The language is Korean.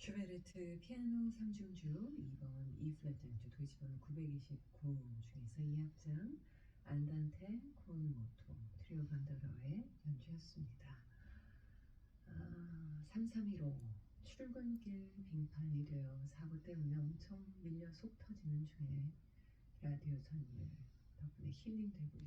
슈베르트 피아노 3중주 2번 E 플랫 장조 도이치번호 929 중에서 2합장 안단테 콘 모토 트리오 반더러의 연주였습니다. 아, 3315 출근길 빙판이 되어 사고 때문에 엄청 밀려 속 터지는 중에 라디오 선율 덕분에 힐링되고 있습니다.